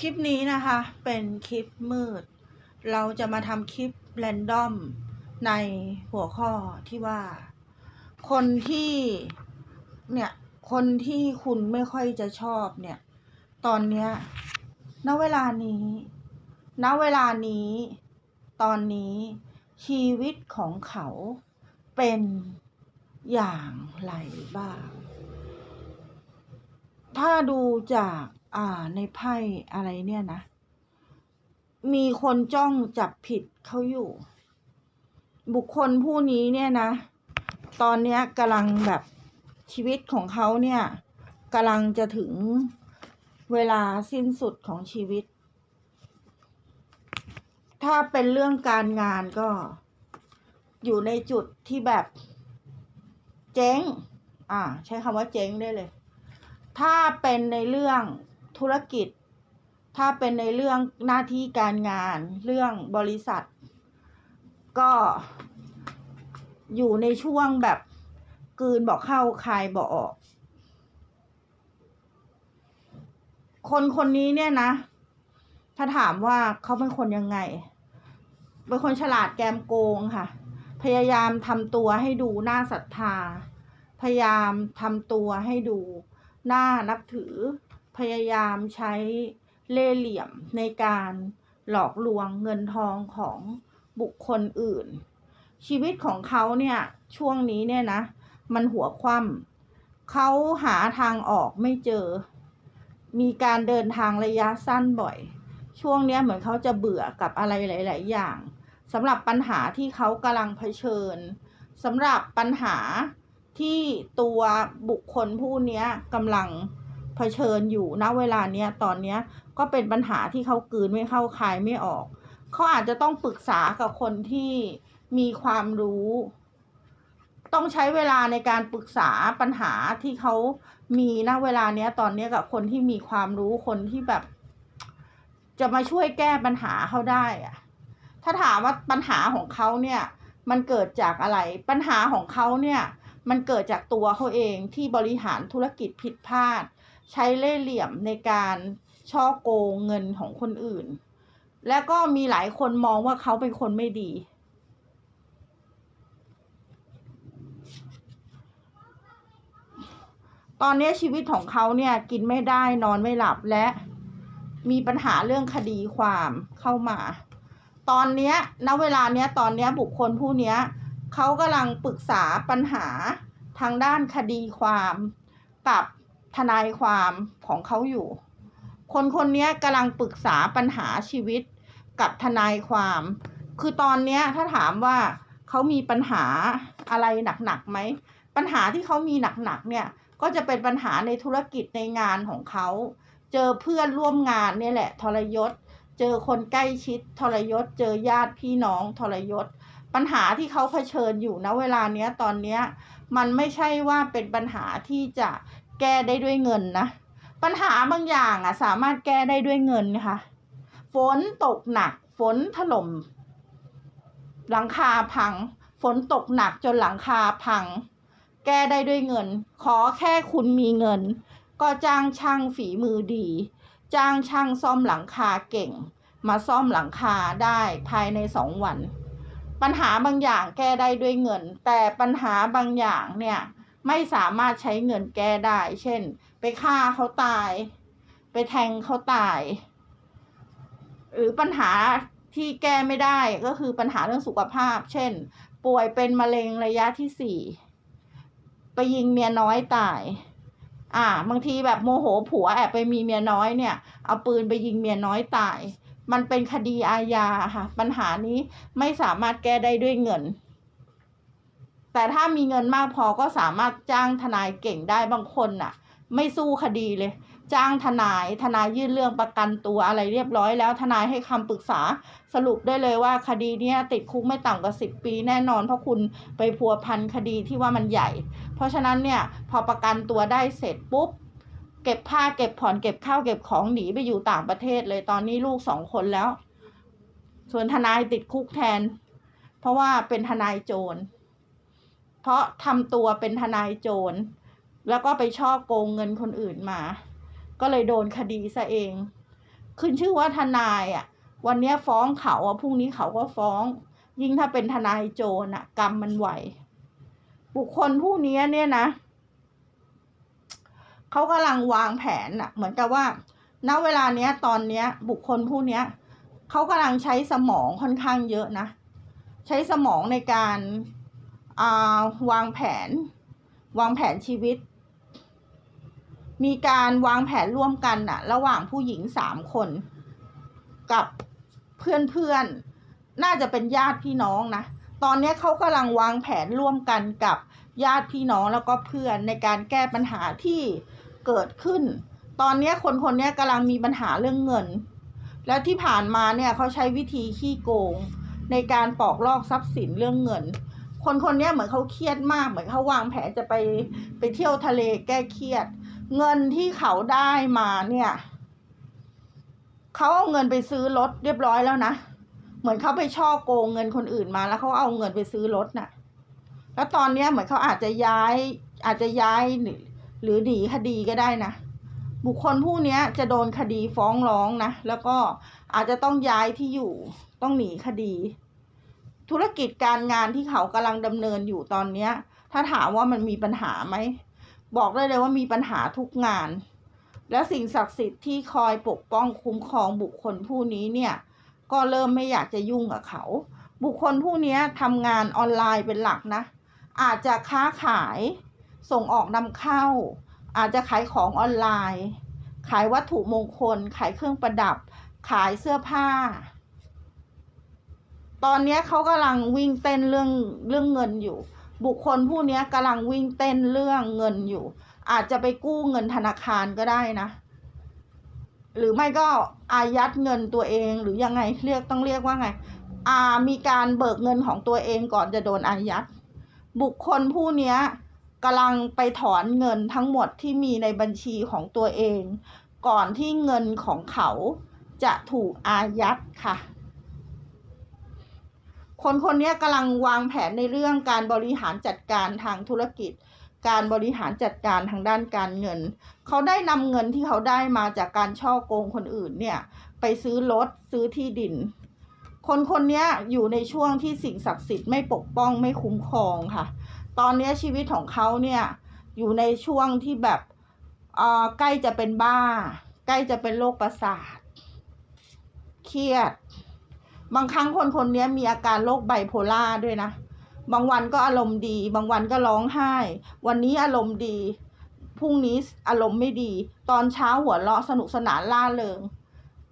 คลิปนี้นะคะเป็นคลิปมืด เราจะมาทำคลิปแรนดอมในหัวข้อที่ว่า คนที่เนี่ยคนที่คุณไม่ค่อยจะชอบเนี่ย ตอนเนี้ยณเวลานี้ณเวลานี้ ตอนนี้ชีวิตของเขาเป็นอย่างไรบ้าง ถ้าดูจาก อ่า ในไพ่อะไรเนี่ยนะ มีคนจ้องจับผิดเขาอยู่ บุคคลผู้นี้เนี่ยนะ ตอนเนี้ยกำลังแบบชีวิตของเขาเนี่ยกำลังจะถึงเวลาสิ้นสุดของชีวิต ถ้าเป็นเรื่องการงานก็อยู่ในจุดที่แบบเจ๊ง อ่า ใช้คำว่าเจ๊งได้เลย ถ้าเป็นในเรื่อง ธุรกิจ ถ้าเป็นในเรื่องหน้าที่การงาน เรื่องบริษัท ก็อยู่ในช่วงแบบกืนบอกเข้าคายบอกออก คนคนนี้เนี่ยนะ ถ้าถามว่าเขาเป็นคนยังไง เป็นคนฉลาดแกมโกงค่ะ พยายามทำตัวให้ดูน่าศรัทธา พยายามทำตัวให้ดูน่านับถือ พยายามใช้เล่ห์เหลี่ยมในการหลอกลวงเงินทองของบุคคลอื่น ชีวิตของเขาเนี่ยช่วงนี้เนี่ยนะ มันหัวคว่ำเขาหาทางออกไม่เจอ มีการเดินทางระยะสั้นบ่อย ช่วงนี้เหมือนเขาจะเบื่อกับอะไรหลาย ๆ อย่างสำหรับปัญหาที่เขากำลังเผชิญสำหรับปัญหาที่ตัวบุคคลผู้นี้กำลัง ผชิญอยู่ณเวลาเนี้ยตอนเนี้ยก็เป็นปัญหาที่เขากืนไม่เข้าคายไม่ออก เขาอาจจะต้องปรึกษากับคนที่มีความรู้ ต้องใช้เวลาในการปรึกษาปัญหาที่เขามีณเวลาเนี้ยตอนเนี้ยกับคนที่มีความรู้คนที่แบบ จะมาช่วยแก้ปัญหาเขาได้อะถ้าถามว่าปัญหาของเขาเนี่ย มันเกิดจากอะไร ปัญหาของเขาเนี่ยมันเกิดจากตัวเขาเองที่บริหารธุรกิจผิดพลาด ใช้เล่ห์เหลี่ยมในการช่อโกงเงินของคนอื่น และก็มีหลายคนมองว่าเขาเป็นคนไม่ดี ตอนนี้ชีวิตของเขาเนี่ยกินไม่ได้นอนไม่หลับและมีปัญหาเรื่องคดีความเข้ามา ตอนเนี้ยณเวลาเนี้ยตอนเนี้ยบุคคลผู้เนี้ยเขากำลังปรึกษาปัญหาทางด้านคดีความกับ ทนายความของเขาอยู่ คนคนนี้กำลังปรึกษาปัญหาชีวิตกับทนายความ คือตอนนี้ถ้าถามว่าเขามีปัญหาอะไรหนักๆไหม ปัญหาที่เขามีหนักๆเนี่ย ก็จะเป็นปัญหาในธุรกิจในงานของเขา เจอเพื่อนร่วมงานเนี่ยแหละ ทรยศ เจอคนใกล้ชิด ทรยศ เจอญาติพี่น้องทรยศ ปัญหาที่เขาเผชิญอยู่นะเวลาเนี้ยตอนเนี้ยมันไม่ใช่ว่าเป็นปัญหาที่จะ แก้ได้ด้วยเงินนะ ปัญหาบางอย่างอะสามารถแก้ได้ด้วยเงินนะคะฝนตกหนัก ฝนถล่ม หลังคาพัง ฝนตกหนักจนหลังคาพัง แก้ได้ด้วยเงิน ขอแค่คุณมีเงิน ก็จ้างช่างฝีมือดี จ้างช่างซ่อมหลังคาเก่ง มาซ่อมหลังคาได้ภายในสองวัน ปัญหาบางอย่างแก้ได้ด้วยเงิน แต่ปัญหาบางอย่างเนี่ย ไม่สามารถใช้เงินแก้ได้ เช่น ไปฆ่าเขาตาย ไปแทงเขาตาย หรือปัญหาที่แก้ไม่ได้ก็คือปัญหาเรื่องสุขภาพ เช่น ป่วยเป็นมะเร็งระยะที่สี่ไปยิงเมียน้อยตาย อ่า บางทีแบบโมโหผัวแอบไปมีเมียน้อยเนี่ย เอาปืนไปยิงเมียน้อยตาย มันเป็นคดีอาญาค่ะ ปัญหานี้ไม่สามารถแก้ได้ด้วยเงิน แต่ถ้ามีเงินมากพอก็สามารถจ้างทนายเก่งได้บางคนน่ะ ไม่สู้คดีเลย จ้างทนายทนายยื่นเรื่องประกันตัวอะไรเรียบร้อยแล้วทนายให้คำปรึกษาสรุปได้เลยว่าคดีนี้ติดคุกไม่ต่ำกว่าสิบปีแน่นอน เพราะคุณไปพัวพันคดีที่ว่ามันใหญ่ เพราะฉะนั้นเนี่ยพอประกันตัวได้เสร็จปุ๊บเก็บผ้าเก็บผ่อนเก็บข้าวเก็บของหนีไปอยู่ต่างประเทศเลยตอนนี้ลูกสองคนแล้ว ส่วนทนายติดคุกแทน เพราะว่าเป็นทนายโจร เพราะทำตัวเป็นทนายโจร แล้วก็ไปช่อโกงเงินคนอื่นมา ก็เลยโดนคดีซะเอง ขึ้นชื่อว่าทนายอะ วันนี้ฟ้องเขาอะพรุ่งนี้เขาก็ฟ้อง ยิ่งถ้าเป็นทนายโจรอะ กรรมมันไหว บุคคลผู้นี้เนี่ยนะเขากำลังวางแผนอะ เหมือนกับว่า ณ เวลาเนี้ยตอนเนี้ย บุคคลผู้เนี้ยเขากำลังใช้สมองค่อนข้างเยอะนะ ใช้สมองในการ วางแผน วางแผนชีวิต มีการวางแผนร่วมกันน่ะ ระหว่างผู้หญิงสามคน กับเพื่อนๆ น่าจะเป็นญาติพี่น้องนะ ตอนนี้เขากำลังวางแผนร่วมกันกับญาติพี่น้องแล้วก็เพื่อนในการแก้ปัญหาที่เกิดขึ้น ตอนนี้คนคนนี้กำลังมีปัญหาเรื่องเงิน แล้วที่ผ่านมาเนี่ยเขาใช้วิธีขี้โกง ในการปอกลอกทรัพย์สินเรื่องเงิน คนคนนี้เหมือนเขาเครียดมาก เหมือนเขาวางแผนจะไปไปเที่ยวทะเลแก้เครียด เงินที่เขาได้มาเนี่ยเขาเอาเงินไปซื้อรถเรียบร้อยแล้วนะเหมือนเขาไปช่อโกงเงินคนอื่นมาแล้วเขาเอาเงินไปซื้อรถน่ะ แล้วตอนเนี้ยเหมือนเขาอาจจะย้ายอาจจะย้ายหรือหรือหนีคดีก็ได้นะบุคคลผู้เนี้ยจะโดนคดีฟ้องร้องนะ แล้วก็อาจจะต้องย้ายที่อยู่ต้องหนีคดี ธุรกิจการงานที่เขากำลังดำเนินอยู่ตอนเนี้ย ถ้าถามว่ามันมีปัญหาไหม บอกได้เลยว่ามีปัญหาทุกงาน และสิ่งศักดิ์สิทธิ์ที่คอยปกป้องคุ้มครองบุคคลผู้นี้เนี่ย ก็เริ่มไม่อยากจะยุ่งกับเขา บุคคลผู้นี้ทำงานออนไลน์เป็นหลักนะ อาจจะค้าขายส่งออกนำเข้า อาจจะขายของออนไลน์ ขายวัตถุมงคล ขายเครื่องประดับ ขายเสื้อผ้า ตอนนี้เขากำลังวิ่งเต้นเรื่องเรื่องเงินอยู่ บุคคลผู้นี้กำลังวิ่งเต้นเรื่องเงินอยู่ อาจจะไปกู้เงินธนาคารก็ได้นะ หรือไม่ก็อายัดเงินตัวเองหรือยังไงเรียกต้องเรียกว่าไงอามีการเบิกเงินของตัวเองก่อนจะโดนอายัด บุคคลผู้นี้กำลังไปถอนเงินทั้งหมดที่มีในบัญชีของตัวเอง ก่อนที่เงินของเขาจะถูกอายัดค่ะ คนคนนี้กำลังวางแผนในเรื่องการบริหารจัดการทางธุรกิจ การบริหารจัดการทางด้านการเงิน เขาได้นำเงินที่เขาได้มาจากการช่อโกงคนอื่นเนี่ยไปซื้อรถซื้อที่ดิน คนคนนี้อยู่ในช่วงที่สิ่งศักดิ์สิทธิ์ไม่ปกป้องไม่คุ้มครองค่ะ ตอนนี้ชีวิตของเขาเนี่ยอยู่ในช่วงที่แบบเออใกล้จะเป็นบ้า ใกล้จะเป็นโรคประสาท เครียด บางครั้งคนคนนี้มีอาการโรคไบโพล่าด้วยนะ บางวันก็อารมณ์ดี บางวันก็ร้องไห้ วันนี้อารมณ์ดี พรุ่งนี้อารมณ์ไม่ดี ตอนเช้าหัวเราะสนุกสนานล่าเริง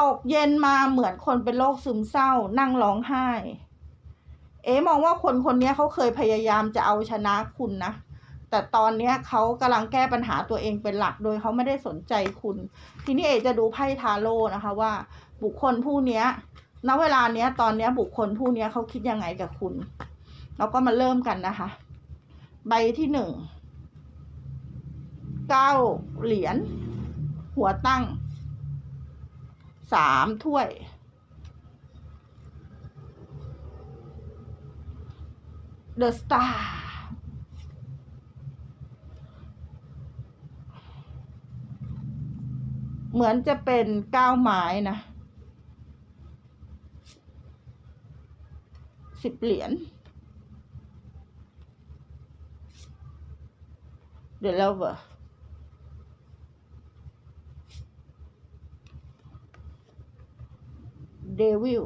ตกเย็นมาเหมือนคนเป็นโรคซึมเศร้า นั่งร้องไห้ เอ๋มองว่าคนคนนี้เขาเคยพยายามจะเอาชนะคุณนะแต่ตอนนี้เขากำลังแก้ปัญหาตัวเองเป็นหลักโดยเขาไม่ได้สนใจคุณ ทีนี้เอจะดูไพ่ทาโร่นะคะว่า บุคคลผู้นี้ ณเวลาเนี้ยตอนเนี้ยบุคคลผู้เนี้ยเขาคิดยังไงกับคุณ เราก็มาเริ่มกันนะคะ ใบที่หนึ่งเก้าเหรียญหัวตั้งสามถ้วยเดอะสตาร์เหมือนจะเป็นเก้าไม้นะ สิบเหรียญเดี๋ยวเราเบอเดวิล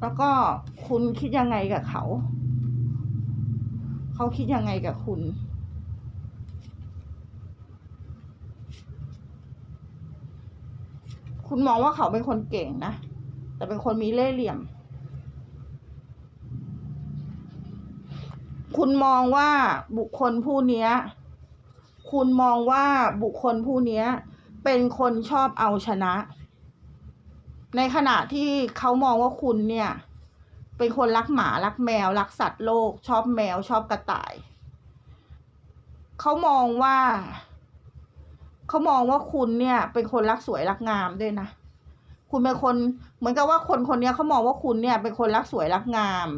แล้วก็คุณคิดยังไงกับเขา เขาคิดยังไงกับคุณ คุณมองว่าเขาเป็นคนเก่งนะ แต่เป็นคนมีเล่ห์เหลี่ยม คุณมองว่าบุคคลผู้เนี้ยคุณมองว่าบุคคลผู้เนี้ยเป็นคนชอบเอาชนะ ในขณะที่เขามองว่าคุณเนี่ย เป็นคนรักหมารักแมว รักสัตว์โลก ชอบแมวชอบกระต่าย เขามองว่า เขามองว่าคุณเนี่ย เป็นคนรักสวยรักงามด้วยนะคุณเป็นคนเหมือนกับว่าคนคนนี้เขามองว่าคุณเนี่ย เป็นคนรักสวยรักงาม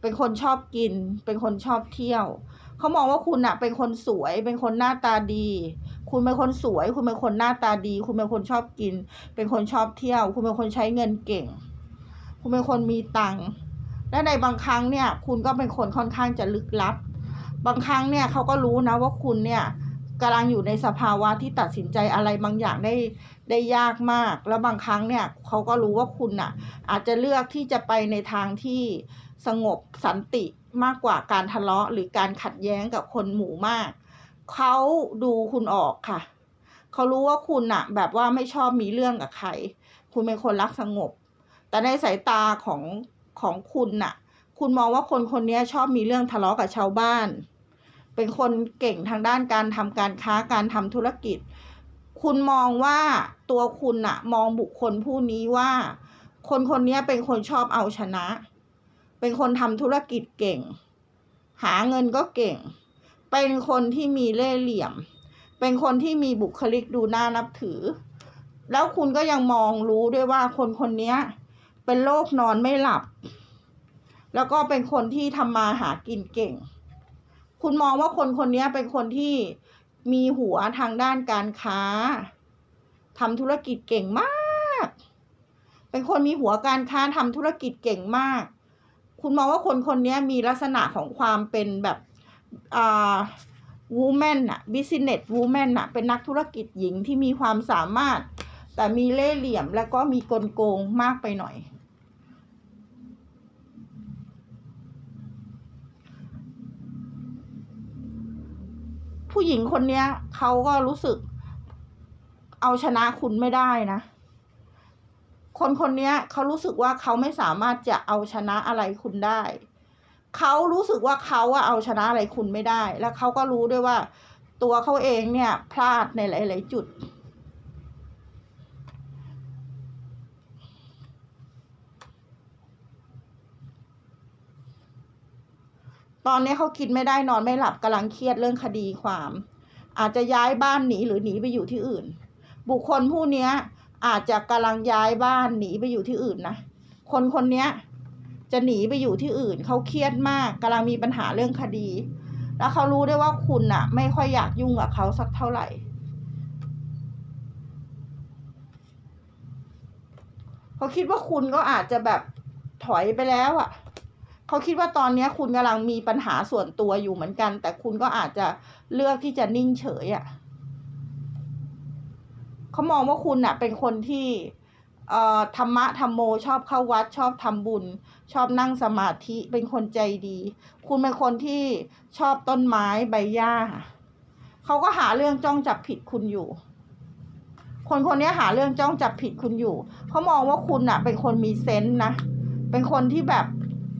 เป็นคนชอบกิน เป็นคนชอบเที่ยวเขามองว่าคุณอะเป็นคนสวย เป็นคนหน้าตาดี คุณเป็นคนสวย คุณเป็นคนหน้าตาดี คุณเป็นคนชอบกิน เป็นคนชอบเที่ยว คุณเป็นคนใช้เงินเก่ง คุณเป็นคนมีตังค์และในบางครั้งเนี่ย คุณก็เป็นคนค่อนข้างจะลึกลับ บางครั้งเนี่ยเขาก็รู้นะว่าคุณเนี่ย กำลังอยู่ในสภาวะที่ตัดสินใจอะไรบางอย่างได้ได้ยากมาก แล้วบางครั้งเนี่ยเขาก็รู้ว่าคุณน่ะ อาจจะเลือกที่จะไปในทางที่สงบสันติมากกว่าการทะเลาะ หรือการขัดแย้งกับคนหมู่มาก เขาดูคุณออกค่ะ เขารู้ว่าคุณน่ะแบบว่าไม่ชอบมีเรื่องกับใคร คุณเป็นคนรักสงบ แต่ในสายตาของของคุณน่ะ คุณมองว่าคนคนนี้ชอบมีเรื่องทะเลาะกับชาวบ้าน เป็นคนเก่งทางด้านการทำการค้าการทำธุรกิจ คุณมองว่าตัวคุณน่ะมองบุคคลผู้นี้ว่า คนคนนี้เป็นคนชอบเอาชนะ เป็นคนทำธุรกิจเก่ง หาเงินก็เก่ง เป็นคนที่มีเล่ห์เหลี่ยม เป็นคนที่มีบุคลิกดูน่านับถือ แล้วคุณก็ยังมองรู้ด้วยว่าคนคนนี้เป็นโรคนอนไม่หลับ แล้วก็เป็นคนที่ทำมาหากินเก่ง คุณมองว่าคนคนนี้เป็นคนที่มีหัวทางด้านการค้าทำธุรกิจเก่งมาก เป็นคนมีหัวการค้าทำธุรกิจเก่งมาก คุณมองว่าคนคนนี้มีลักษณะของความเป็นแบบอ่า woman อะ business woman อะเป็นนักธุรกิจหญิงที่มีความสามารถ แต่มีเล่ห์เหลี่ยมแล้วก็มีกลโกงมากไปหน่อย ผู้หญิงคนเนี้ยเขาก็รู้สึก เอาชนะคุณไม่ได้นะ คนคนนี้เขารู้สึกว่าเขาไม่สามารถจะเอาชนะอะไรคุณได้ เขารู้สึกว่าเขาอะเอาชนะอะไรคุณไม่ได้ แล้วเขาก็รู้ด้วยว่า ตัวเขาเองเนี่ย พลาดในหลาย ๆ จุด ตอนนี้เขาคิดไม่ได้นอนไม่หลับกำลังเครียดเรื่องคดีความ อาจจะย้ายบ้านหนีหรือหนีไปอยู่ที่อื่น บุคคลผู้เนี้ยอาจจะกำลังย้ายบ้านหนีไปอยู่ที่อื่นนะคนคนเนี้ยจะหนีไปอยู่ที่อื่นเขาเครียดมากกำลังมีปัญหาเรื่องคดี แล้วเขารู้ได้วยว่าคุณน่ะ ไม่ค่อยอยากยุ่งกับเขาสักเท่าไหร่เขาคิดว่าคุณก็อาจจะแบบถอยไปแล้วอะ่ะ เขาคิดว่าตอนนี้คุณกำลังมีปัญหาส่วนตัวอยู่เหมือนกัน แต่คุณก็อาจจะเลือกที่จะนิ่งเฉยอะ่ะเขามองว่าคุณน่ะ เป็นคนที่เอ่อธรรมะธรรมโมชอบเข้าวัดชอบทำบุญ ชอบนั่งสมาธิเป็นคนใจดี คุณเป็นคนที่ชอบต้นไม้ใบหญ้าเขาก็หาเรื่องจ้องจับผิดคุณอยู่ คนคนนี้หาเรื่องจ้องจับผิดคุณอยู่เขามองว่าคุณน่ะเป็นคนมีเซนส์นะเป็นคนที่แบบ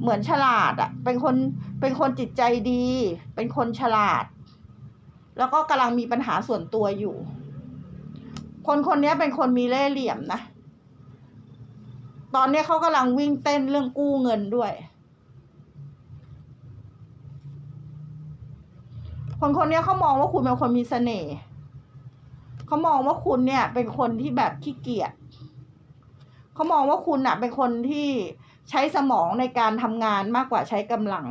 เหมือนฉลาดอะ่ะเป็นคนเป็นคนจิตใจดี เป็นคนฉลาด แล้วก็กำลังมีปัญหาส่วนตัวอยู่ คนคนนี้เป็นคนมีเล่ห์เหลี่ยมนะตอนนี้เขากำลังวิ่งเต้นเรื่องกู้เงินด้วย คนคนนี้เขามองว่าคุณเป็นคนมีเสน่ห์เขามองว่าคุณเนี่ย เป็นคนที่แบบขี้เกียจเขามองว่าคุณน่ะเป็นคนที่ ใช้สมองในการทำงานมากกว่าใช้กำลัง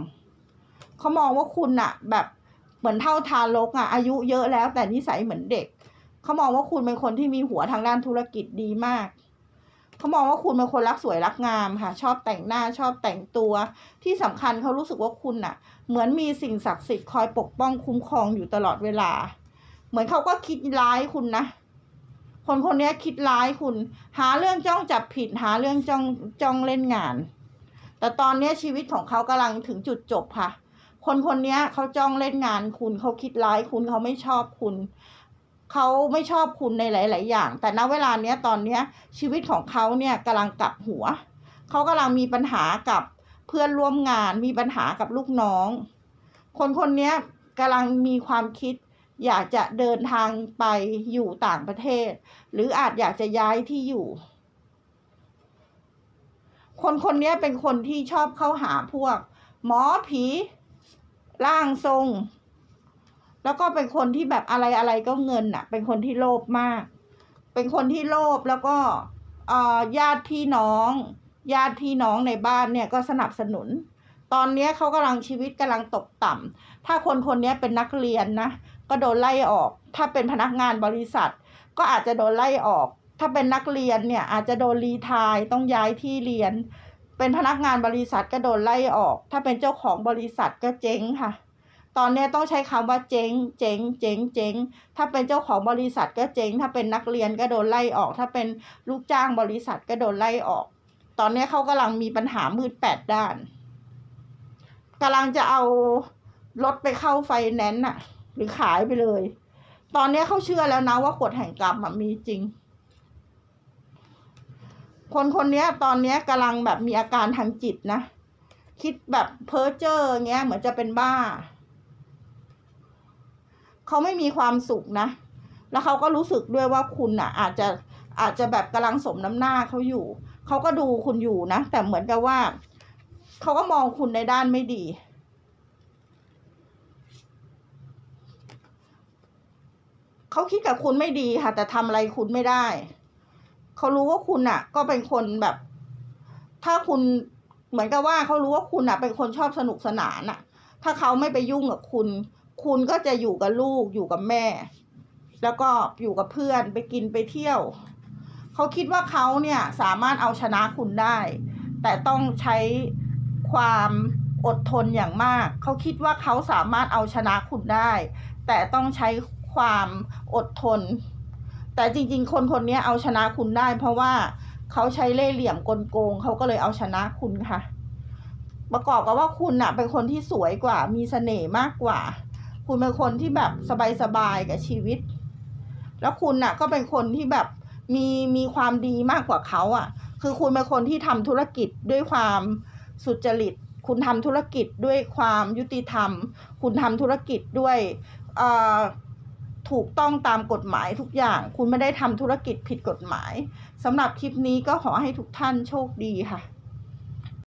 เขามองว่าคุณน่ะแบบเหมือนเท่าทารกอะอายุเยอะแล้วแต่นิสัยเหมือนเด็ก เขามองว่าคุณเป็นคนที่มีหัวทางด้านธุรกิจดีมาก เขามองว่าคุณเป็นคนรักสวยรักงามค่ะ ชอบแต่งหน้าชอบแต่งตัว ที่สำคัญเขารู้สึกว่าคุณน่ะเหมือนมีสิ่งศักดิ์สิทธิ์คอยปกป้องคุ้มครองอยู่ตลอดเวลา เหมือนเขาก็คิดร้ายคุณนะ คนคนนี้คิดร้ายคุณ หาเรื่องจ้องจับผิด หาเรื่องจ้องจ้องเล่นงาน แต่ตอนนี้ชีวิตของเขากำลังถึงจุดจบค่ะ คนคนนี้เขาจ้องเล่นงานคุณเขาคิดร้ายคุณเขาไม่ชอบคุณเขาไม่ชอบคุณในหลาย ๆ อย่าง แต่ณเวลาเนี้ยตอนเนี้ยชีวิตของเขาเนี่ยกำลังกลับหัว เขากำลังมีปัญหากับเพื่อนร่วมงาน มีปัญหากับลูกน้อง คนคนนี้กำลังมีความคิด อยากจะเดินทางไปอยู่ต่างประเทศ หรืออาจอยากจะย้ายที่อยู่ คนคนนี้เป็นคนที่ชอบเข้าหาพวก หมอผีร่างทรง แล้วก็เป็นคนที่แบบอะไรอะไรก็เงินน่ะ เป็นคนที่โลภมาก เป็นคนที่โลภแล้วก็อ่อญาติพี่น้อง ญาติพี่น้องในบ้านเนี่ยก็สนับสนุน ตอนนี้เขากำลังชีวิตกำลังตกต่ำถ้าคนคนนี้เป็นนักเรียนนะก็โดนไล่ออก ถ้าเป็นพนักงานบริษัท ก็อาจจะโดนไล่ออก ถ้าเป็นนักเรียนเนี่ยอาจจะโดนรีทายต้องย้ายที่เรียน เป็นพนักงานบริษัทก็โดนไล่ออก ถ้าเป็นเจ้าของบริษัทก็เจ๊งค่ะ ตอนนี้ต้องใช้คำว่าเจ๊ง เจ๊ง เจ๊ง เจ๊ง ถ้าเป็นเจ้าของบริษัทก็เจ๊ง ถ้าเป็นนักเรียนก็โดนไล่ออก ถ้าเป็นลูกจ้างบริษัทก็โดนไล่ออก ตอนนี้เขากำลังมีปัญหามืดแปดด้าน กำลังจะเอารถไปเข้าไฟแนนซ์น่ะหรือขายไปเลย ตอนนี้เขาเชื่อแล้วนะว่ากฎแห่งกรรมมีจริง คนคนนี้ตอนนี้กำลังแบบมีอาการทางจิตนะ คิดแบบเพ้อเจ้อเงี้ยเหมือนจะเป็นบ้า เขาไม่มีความสุขนะ แล้วเขาก็รู้สึกด้วยว่าคุณอะ อาจจะอาจจะแบบกำลังสมน้ำหน้าเขาอยู่ เขาก็ดูคุณอยู่นะ แต่เหมือนกับว่า เขาก็มองคุณในด้านไม่ดี เขาคิดกับคุณไม่ดีค่ะ แต่ทำอะไรคุณไม่ได้ เขารู้ว่าคุณอะ ก็เป็นคนแบบ ถ้าคุณเหมือนกับว่าเขารู้ว่าคุณอะ เป็นคนชอบสนุกสนานอะ ถ้าเขาไม่ไปยุ่งกับคุณ คุณก็จะอยู่กับลูกอยู่กับแม่ แล้วก็อยู่กับเพื่อนไปกินไปเที่ยว เขาคิดว่าเขาเนี่ยสามารถเอาชนะคุณได้ แต่ต้องใช้ ความอดทนอย่างมาก เขาคิดว่าเขาสามารถเอาชนะคุณได้ แต่ต้องใช้ความอดทน แต่จริง ๆ คนคนนี้เอาชนะคุณได้ เพราะว่าเขาใช้เล่ห์เหลี่ยมกลโกงเขาก็เลยเอาชนะคุณค่ะ ประกอบกับว่าคุณน่ะ เป็นคนที่สวยกว่า มีเสน่ห์มากกว่า คุณเป็นคนที่แบบสบายๆกับชีวิต แล้วคุณน่ะ ก็เป็นคนที่แบบมีมีความดีมากกว่าเขาอะ คือคุณเป็นคนที่ทำธุรกิจด้วยความ สุจริต คุณทำธุรกิจด้วยความยุติธรรม คุณทำธุรกิจด้วยถูกต้องตามกฎหมายทุกอย่าง คุณไม่ได้ทำธุรกิจผิดกฎหมายสำหรับคลิปนี้ก็ขอให้ทุกท่านโชคดีค่ะ